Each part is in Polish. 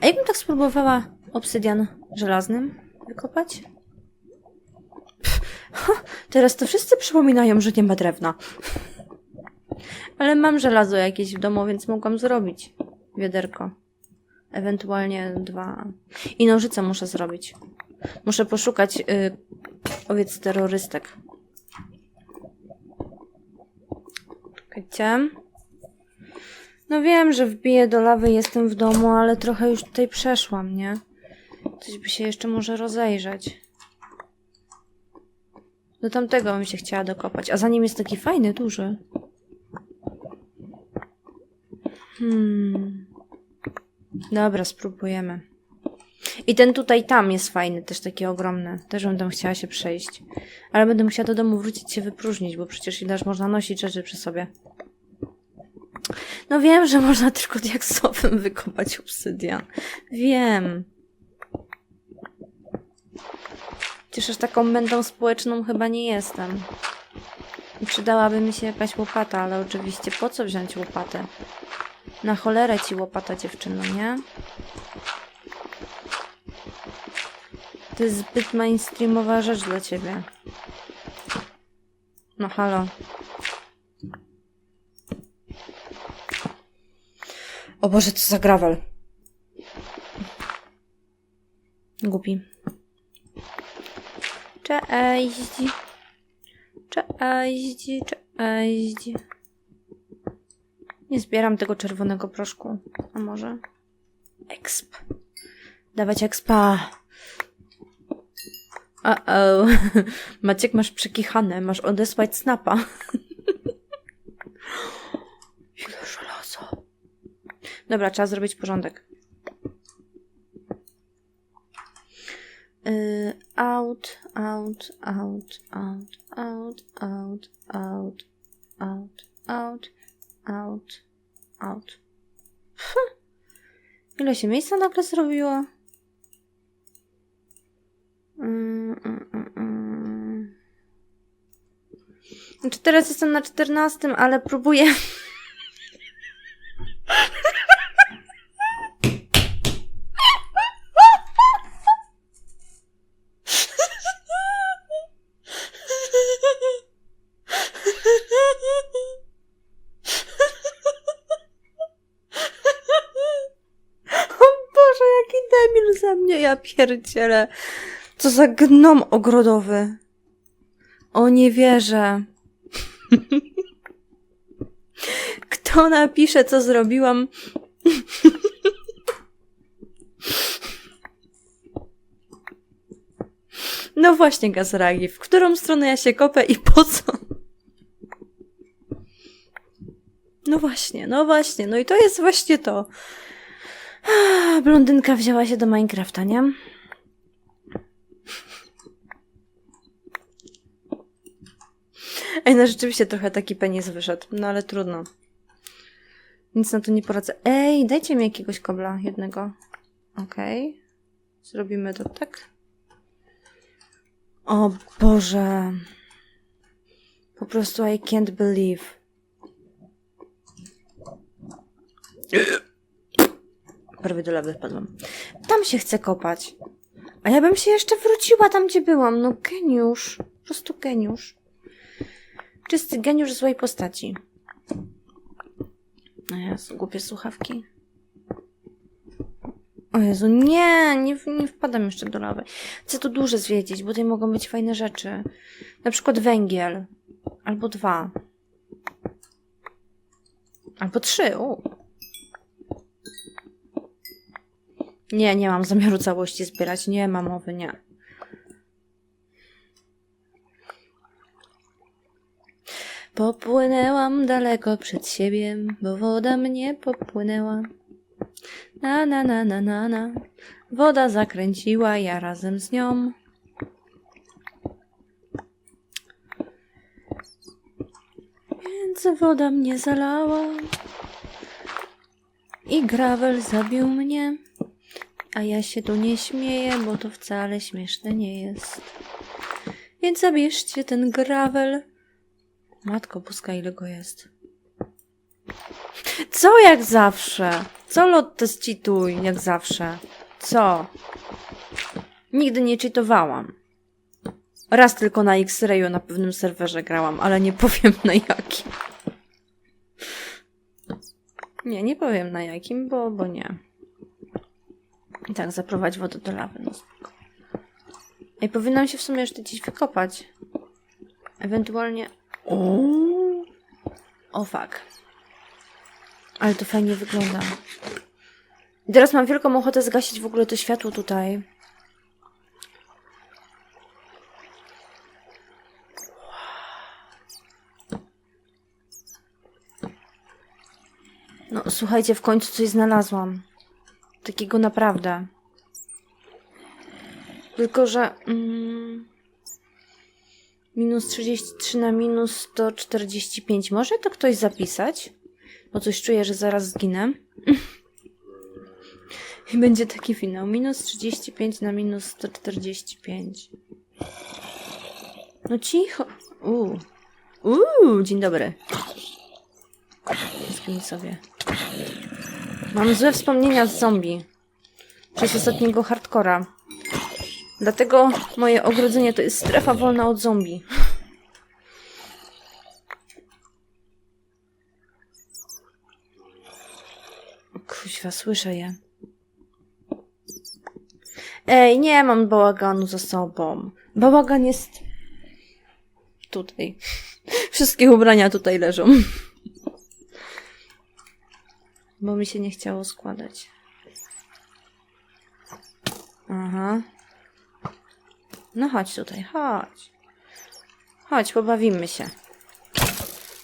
A jakbym tak spróbowała obsydian żelaznym wykopać? Pff, teraz to wszyscy przypominają, że nie ma drewna. Ale mam żelazo jakieś w domu, więc mogłam zrobić wiaderko. Ewentualnie dwa. I nożyce muszę zrobić. Muszę poszukać y, owiec terrorystek. Czekajcie. No wiem, że wbiję do lawy, jestem w domu, ale trochę już tutaj przeszłam, nie? Coś by się jeszcze może rozejrzeć. Do tamtego bym się chciała dokopać. A za nim jest taki fajny, duży. Hmm. Dobra, spróbujemy. I ten tutaj tam jest fajny, też taki ogromny. Też bym tam chciała się przejść. Ale będę musiała do domu wrócić się wypróżnić, bo przecież ileż można nosić rzeczy przy sobie. No wiem, że można tylko diaksowym wykopać obsydian. Wiem. Chociaż aż taką mędą społeczną chyba nie jestem. I przydałaby mi się jakaś łopata, ale oczywiście po co wziąć łopatę? Na cholerę ci łopata, dziewczyno, nie? To jest zbyt mainstreamowa rzecz dla ciebie. No halo. O Boże, co za grawel. Głupi. Cześć. Cześć, cześć. Nie zbieram tego czerwonego proszku. A może? Exp. Dawać expa. Uh-oh. Maciek, masz przekichane. Masz odesłać snapa. Ile żelaza. Dobra, trzeba zrobić porządek. Y, out, out, out, out, out, out, out, out, out, out, out. Ile się miejsca nagle zrobiło? Mm, mm, mm, mm. Znaczy teraz jestem na 14, ale próbuję. O Boże, jaki debil za mnie, ja pierdzielę. Co za gnom ogrodowy. O, nie wierzę. Kto napisze, co zrobiłam? No właśnie, Gazragi, w którą stronę ja się kopę i po co? No właśnie, no właśnie, no i to jest właśnie to. Ah, Blondynka wzięła się do Minecrafta, nie? Ej, no rzeczywiście trochę taki penis wyszedł, no ale trudno. Nic na to nie poradzę. Ej, dajcie mi jakiegoś kobla jednego. Okej. Zrobimy to tak. O Boże. Po prostu I can't believe. Prawie do wpadłam. Tam się chcę kopać. A ja bym się jeszcze wróciła tam, gdzie byłam. No geniusz. Po prostu geniusz. Czysty geniusz złej postaci. O Jezu, głupie słuchawki. O Jezu, nie, nie, nie wpadam jeszcze do lawy. Chcę tu dużo zwiedzić, bo tutaj mogą być fajne rzeczy. Na przykład węgiel. Albo dwa. Albo trzy, u. Nie, nie mam zamiaru całości zbierać. Nie ma mowy, nie. Popłynęłam daleko przed siebie, bo woda mnie popłynęła. Na, na, na, na, na, na. Woda zakręciła, ja razem z nią. Więc woda mnie zalała. I grawel zabił mnie. A ja się tu nie śmieję, bo to wcale śmieszne nie jest. Więc zabierzcie ten grawel. Matko boska, ile go jest. Co jak zawsze? Co Lotte cheatuj jak zawsze? Co? Nigdy nie cheatowałam. Raz tylko na X-Rayu na pewnym serwerze grałam, ale nie powiem na jakim. Nie, nie powiem na jakim, bo, bo nie. I tak, zaprowadź wodę do lawy. No. Ej, powinnam się w sumie jeszcze gdzieś wykopać. Ewentualnie... O, o fuck. Ale to fajnie wygląda. I teraz mam wielką ochotę zgasić w ogóle to światło tutaj. No, słuchajcie, w końcu coś znalazłam. Takiego naprawdę. Tylko, że. Mm, minus 33 na minus 145. Może to ktoś zapisać? Bo coś czuję, że zaraz zginę. I będzie taki finał. Minus 35 na minus 145. No cicho. Uuu. Uuu, dzień dobry. Zgiń sobie. Mam złe wspomnienia z zombie. Przez ostatniego hardcora. Dlatego moje ogrodzenie to jest strefa wolna od zombie. Kuźwa, słyszę je. Ej, nie mam bałaganu za sobą. Bałagan jest tutaj. Wszystkie ubrania tutaj leżą. Bo mi się nie chciało składać. Aha. No chodź tutaj, chodź. Chodź, pobawimy się.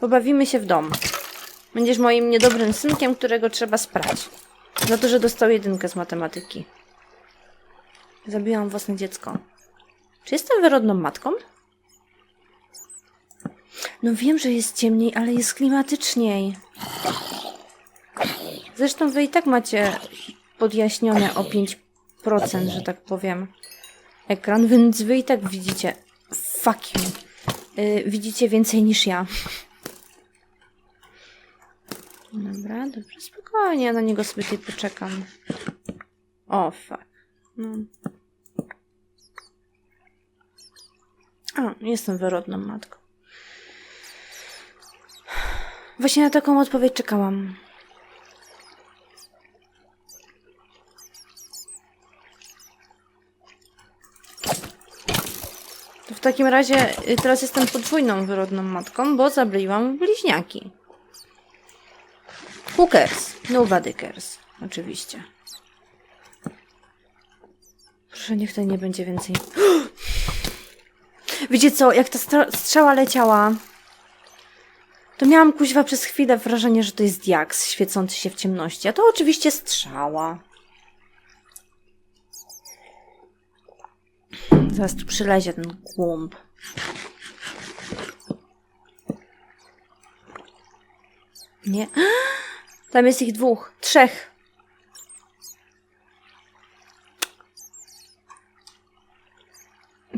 Pobawimy się w dom. Będziesz moim niedobrym synkiem, którego trzeba sprać. Za to, że dostał jedynkę z matematyki. Zabiłam własne dziecko. Czy jestem wyrodną matką? No wiem, że jest ciemniej, ale jest klimatyczniej. Zresztą wy i tak macie podjaśnione o 5%, że tak powiem, ekran, więc wy i tak widzicie. Fuck you. Yy, widzicie więcej niż ja. Dobra, dobrze, spokojnie, ja na niego sobie tutaj poczekam. O, fuck. No. O, jestem wyrodną matką. Właśnie na taką odpowiedź czekałam. W takim razie y, teraz jestem podwójną wyrodną matką, bo zabraliłam bliźniaki. Cares? Nobody cares. Oczywiście. Proszę, niech to nie będzie więcej. Wiecie co, jak ta strzała leciała, to miałam kuźwa przez chwilę wrażenie, że to jest diaks świecący się w ciemności, a to oczywiście strzała. Zaraz tu przylezie ten głąb. Nie. Tam jest ich dwóch, trzech.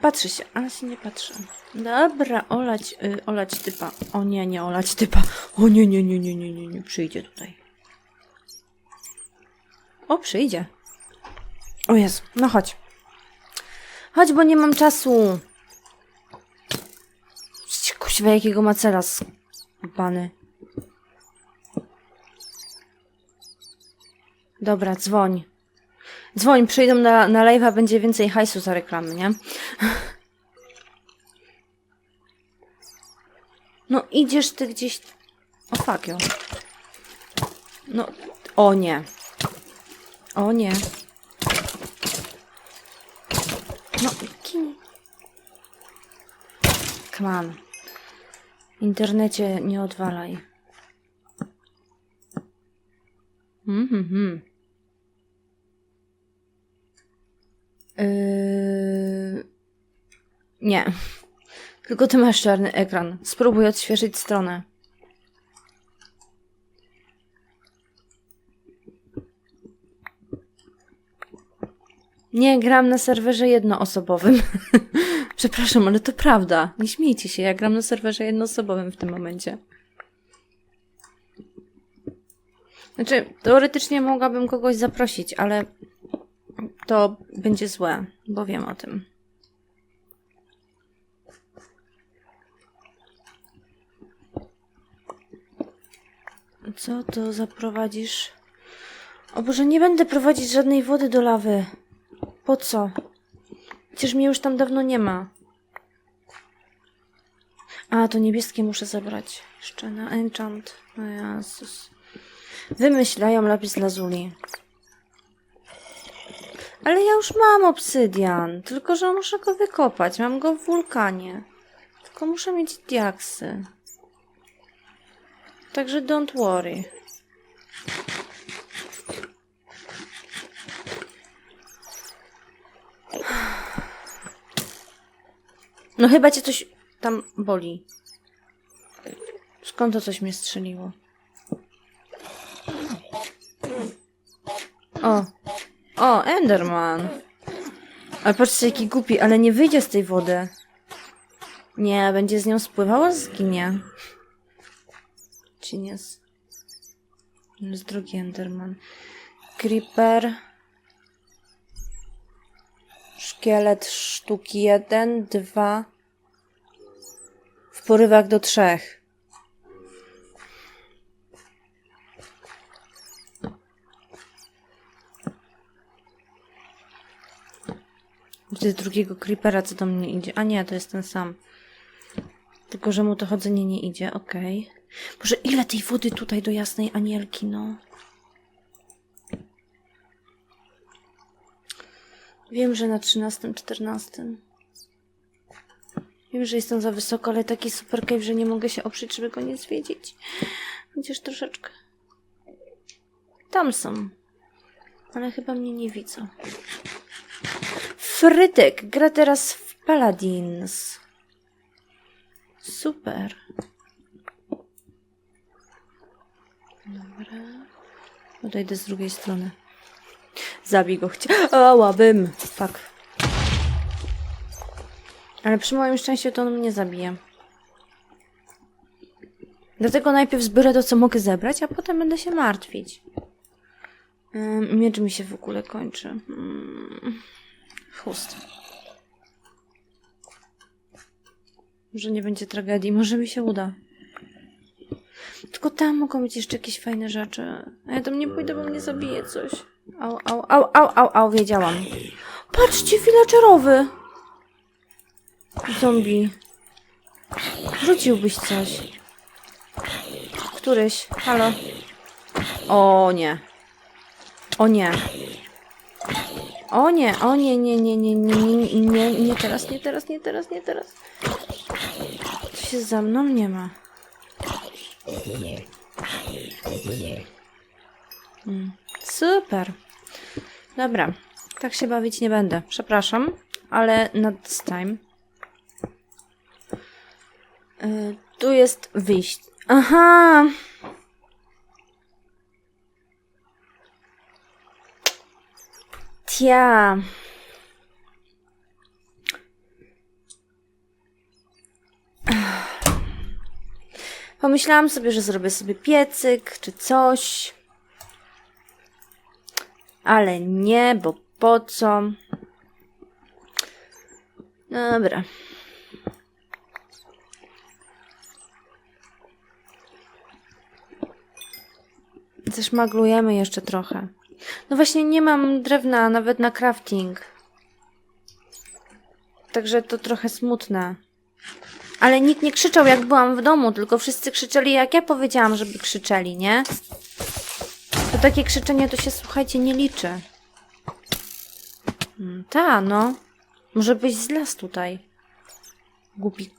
Patrzy się, ale się nie patrzę. Dobra, olać, y, olać typa. O nie, nie olać typa. O nie, nie, nie, nie, nie, nie, nie, przyjdzie tutaj. O, przyjdzie. O Jezu, no chodź. Chodź, bo nie mam czasu. Kuźwa, jakiego macela bany. Dobra, dzwoń. Dzwoń, przyjdą na, na live'a, będzie więcej hajsu za reklamy, nie? No idziesz ty gdzieś... O fuck yo. No, o nie. O nie. No, kin. Come on. Internecie nie odwalaj. Mhm, mhm. Yy... Nie. Tylko ty masz czarny ekran. Spróbuj odświeżyć stronę. Nie, gram na serwerze jednoosobowym. Przepraszam, ale to prawda. Nie śmiejcie się, ja gram na serwerze jednoosobowym w tym momencie. Znaczy, teoretycznie mogłabym kogoś zaprosić, ale to będzie złe, bo wiem o tym. Co to zaprowadzisz? O Boże, nie będę prowadzić żadnej wody do lawy. Po co? Przecież mnie już tam dawno nie ma. A, to niebieskie muszę zabrać. Jeszcze na enchant. O Jezus. Wymyślają lapis lazuli. Ale ja już mam obsydian. Tylko, że muszę go wykopać. Mam go w wulkanie. Tylko muszę mieć diaksy. Także don't worry. No chyba cię coś tam boli. Skąd to coś mnie strzeliło? O. O, Enderman. Ale patrzcie, jaki głupi, ale nie wyjdzie z tej wody. Nie, będzie z nią spływała, zginie. Czy nie z... Z drugi Enderman. Creeper. Szkielet sztuki jeden, dwa. W porywach do trzech. Widzę drugiego creepera, co do mnie idzie. A nie, to jest ten sam. Tylko, że mu to chodzenie nie idzie, okej. Boże, ile tej wody tutaj do jasnej anielki, no. Wiem, że na 13, 14. Wiem, że jestem za wysoko, ale taki super cave, że nie mogę się oprzeć, żeby go nie zwiedzić. Chociaż troszeczkę. Tam są. Ale chyba mnie nie widzą. Frytek gra teraz w Paladins. Super. Dobra. Odejdę z drugiej strony. Zabij go chciałabym. Fuck. Ale przy moim szczęściu to on mnie zabije. Dlatego najpierw zbiorę to, co mogę zebrać, a potem będę się martwić. Ym, miecz mi się w ogóle kończy. Mm. Chust. Może nie będzie tragedii, może mi się uda. Tylko tam mogą być jeszcze jakieś fajne rzeczy. A ja tam nie pójdę, bo mnie zabije coś. Au, au, au, au, au, au, wiedziałam. Patrzcie, villagerowy! Zombie. Rzuciłbyś coś. Któryś. Halo. O nie. O nie. O nie, o nie, nie, nie, nie, nie, nie, nie, nie teraz, nie teraz, nie teraz, nie teraz. Co się za mną nie ma? Mm, super. Dobra, tak się bawić nie będę. Przepraszam, ale not this time. Y, tu jest wyjść. Aha! Tia. Pomyślałam sobie, że zrobię sobie piecyk czy coś. Ale nie, bo po co? Dobra. Zeszmaglujemy jeszcze trochę. No właśnie nie mam drewna nawet na crafting. Także to trochę smutne. Ale nikt nie krzyczał jak byłam w domu, tylko wszyscy krzyczeli jak ja powiedziałam, żeby krzyczeli, nie? Takie krzyczenie to się, słuchajcie, nie liczy. Hmm, ta, no. Może byś zlazł tutaj. Głupi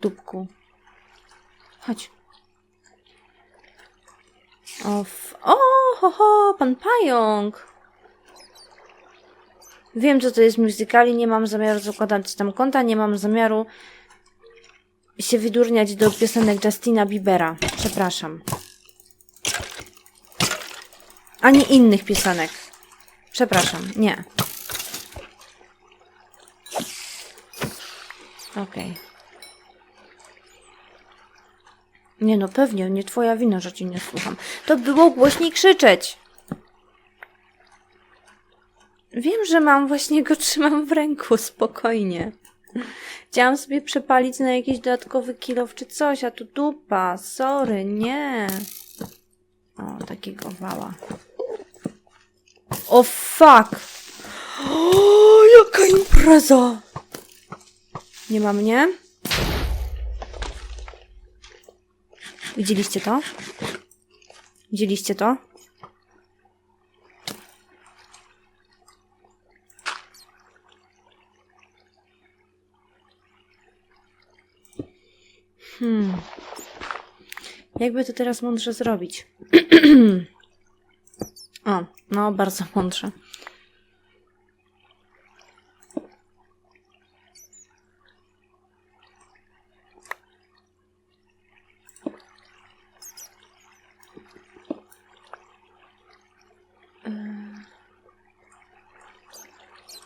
dupku. Chodź. O, f- o ho, ho, pan pająk. Wiem, co to jest musicali, nie mam zamiaru zakładać tam konta, nie mam zamiaru się wydurniać do piosenek Justina Biebera. Przepraszam. Ani innych piosenek. Przepraszam, nie. Okej. Nie no, pewnie, nie twoja wina, że cię nie słucham. To było głośniej krzyczeć. Wiem, że mam, właśnie go trzymam w ręku, spokojnie. Chciałam sobie przepalić na jakiś dodatkowy kilow czy coś, a tu dupa, sorry, nie. O, takiego wała. O fuck! O, jaka impreza! Nie ma mnie? Widzieliście to? Widzieliście to? Hmm. Jakby to teraz mądrze zrobić? o, no bardzo mądrze.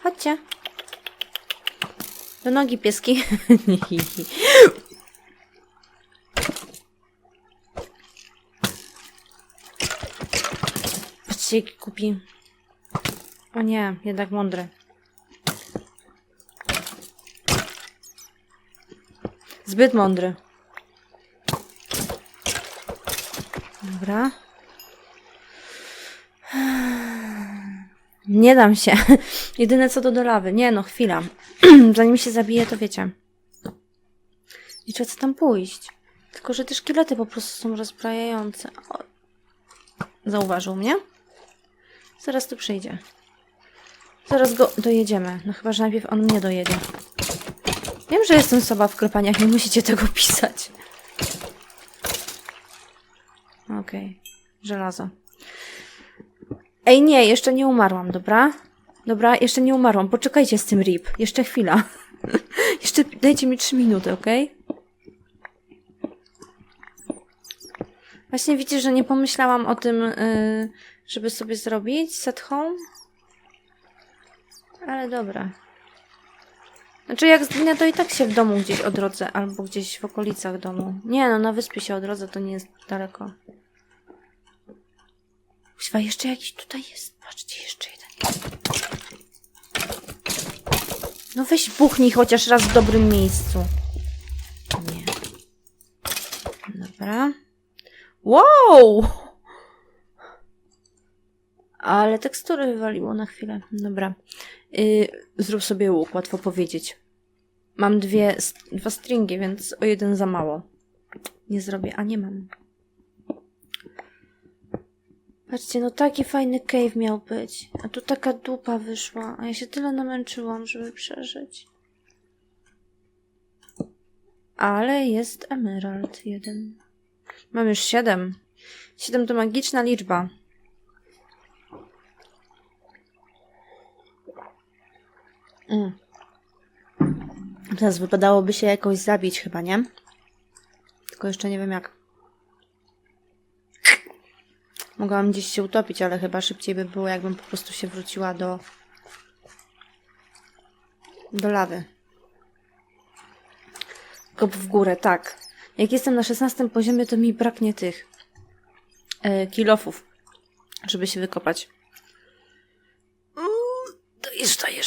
Chodźcie. Do nogi pieski. Jaki kupi. O nie, jednak mądry. Zbyt mądry. Dobra. Nie dam się. Jedyne co do lawy. Nie no, chwila. Zanim się zabije, to wiecie. I trzeba tam pójść. Tylko, że te szkielety po prostu są rozbrajające. O. Zauważył mnie? Zaraz tu przyjdzie. Zaraz go dojedziemy. No chyba, że najpierw on mnie dojedzie. Wiem, że jestem słaba w klepaniach, nie musicie tego pisać. Okej. Żelazo. Ej, nie, jeszcze nie umarłam, dobra? Dobra, jeszcze nie umarłam. Poczekajcie z tym rip. Jeszcze chwila. jeszcze dajcie mi trzy minuty, okej? Właśnie widzicie, że nie pomyślałam o tym, yy, żeby sobie zrobić set home. Ale dobra. Znaczy, jak zginę, to i tak się w domu gdzieś odrodzę, albo gdzieś w okolicach domu. Nie, no na wyspie się odrodzę, to nie jest daleko. Kuźwa, jeszcze jakiś tutaj jest. Patrzcie, jeszcze jeden. No weź buchnij chociaż raz w dobrym miejscu. Nie. Dobra. Wow! Ale tekstury wywaliło na chwilę. Dobra. Yy, zrób sobie łuk, łatwo powiedzieć. Mam dwie, dwa stringi, więc o jeden za mało. Nie zrobię, a nie mam. Patrzcie, no taki fajny cave miał być. A tu taka dupa wyszła. A ja się tyle namęczyłam, żeby przeżyć. Ale jest emerald jeden. Mam już siedem. Siedem to magiczna liczba. Mm. Teraz wypadałoby się jakoś zabić chyba, nie? Tylko jeszcze nie wiem jak. Mogłam gdzieś się utopić, ale chyba szybciej by było, jakbym po prostu się wróciła do... do lawy. Kop w górę, tak. Jak jestem na 16 poziomie, to mi braknie tych e, kilofów, żeby się wykopać. Mm,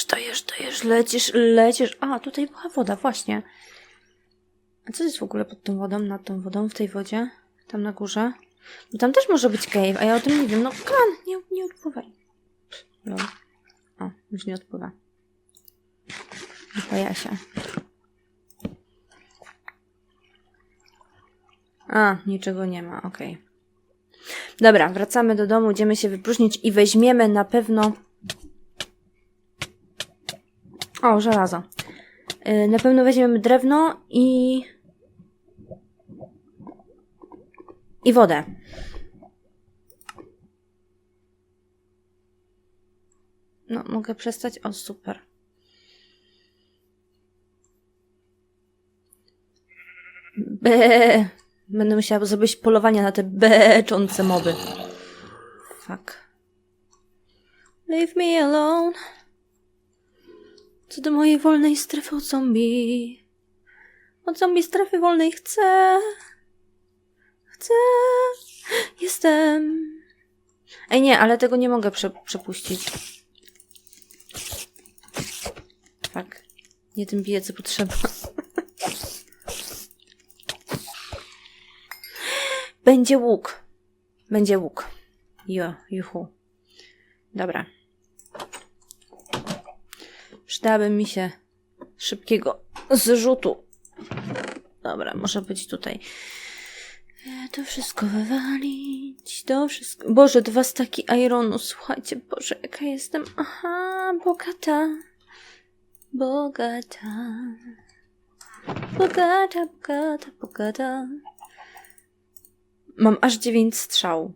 Dajesz, dajesz, dajesz, lecisz, lecisz. A, tutaj była woda, właśnie. A co jest w ogóle pod tą wodą, nad tą wodą, w tej wodzie? Tam na górze? No tam też może być cave, a ja o tym nie wiem. No kan, nie, nie odpływaj. No. O, już nie odpływa. Wypaja się. A, niczego nie ma, okej. Dobra, wracamy do domu, idziemy się wypróżnić i weźmiemy na pewno... O, żelazo. Yy, na pewno weźmiemy drewno i... I wodę. No, mogę przestać? O, super. Be. Będę musiała zrobić polowania na te beczące moby. Fuck. Leave me alone. Co do mojej wolnej strefy od zombie. Od zombie strefy wolnej chcę. chcę. Jestem. Ej, nie, ale tego nie mogę prze przepuścić. Tak. Nie tym bije, co potrzeba. Będzie łuk. Będzie łuk. Jo, juhu. Dobra. Przydałaby mi się szybkiego zrzutu. Dobra, może być tutaj. E, To wszystko wywalić, to wszystko... Boże, dwa staki ironu, słuchajcie, Boże, jaka jestem... Aha, bogata. Bogata. Bogata, bogata, bogata. Mam aż dziewięć strzał.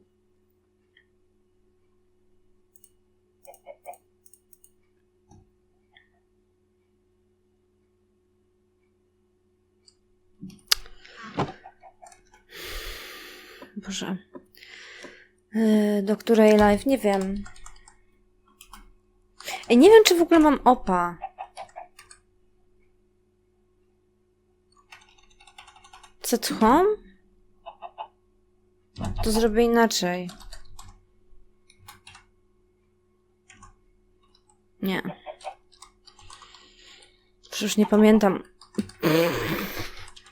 Boże. Yy, do której live? Nie wiem. Ej, nie wiem, czy w ogóle mam opa. Set? To zrobię inaczej. Nie. Przecież nie pamiętam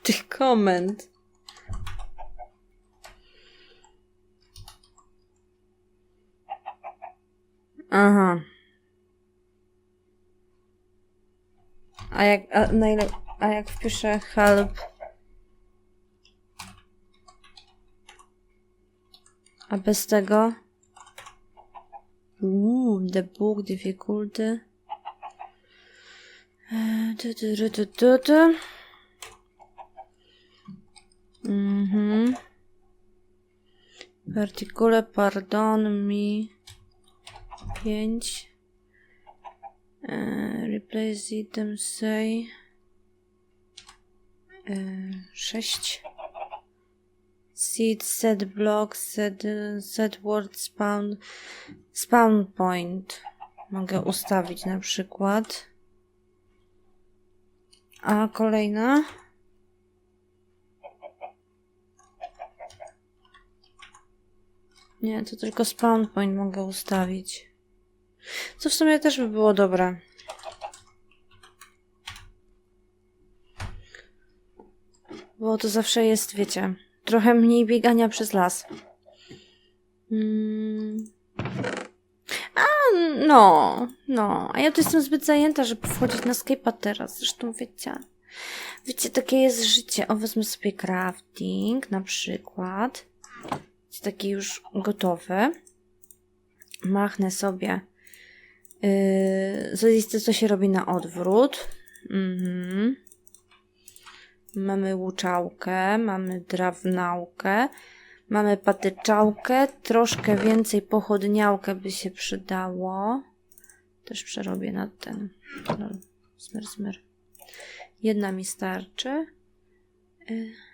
tych komend. Aha. A jak, a, na ile, a jak wpiszę help? A bez tego? Uuu, book difficulty. Eee, tu, tu, tu, tu, tu, tu. Mhm. Particule, pardon mi. 5. Uh, replace item say. Uh, 6. Seed, set block, set, set word spawn. Spawn point. Mogę ustawić na przykład. A kolejna. Nie, to tylko spawn point mogę ustawić. Co w sumie też by było dobre. Bo to zawsze jest, wiecie, trochę mniej biegania przez las. Mm. A, no, no. A ja tu jestem zbyt zajęta, żeby wchodzić na Skype'a teraz. Zresztą wiecie, wiecie, takie jest życie. O, wezmę sobie crafting na przykład. Jest taki już gotowy. Machnę sobie Yy, listy, co się robi na odwrót. Mhm. Mamy łuczałkę, mamy drawnałkę, mamy patyczałkę, troszkę więcej pochodniałkę by się przydało. Też przerobię na ten. No, smyr, smyr. Jedna mi starczy. Yy.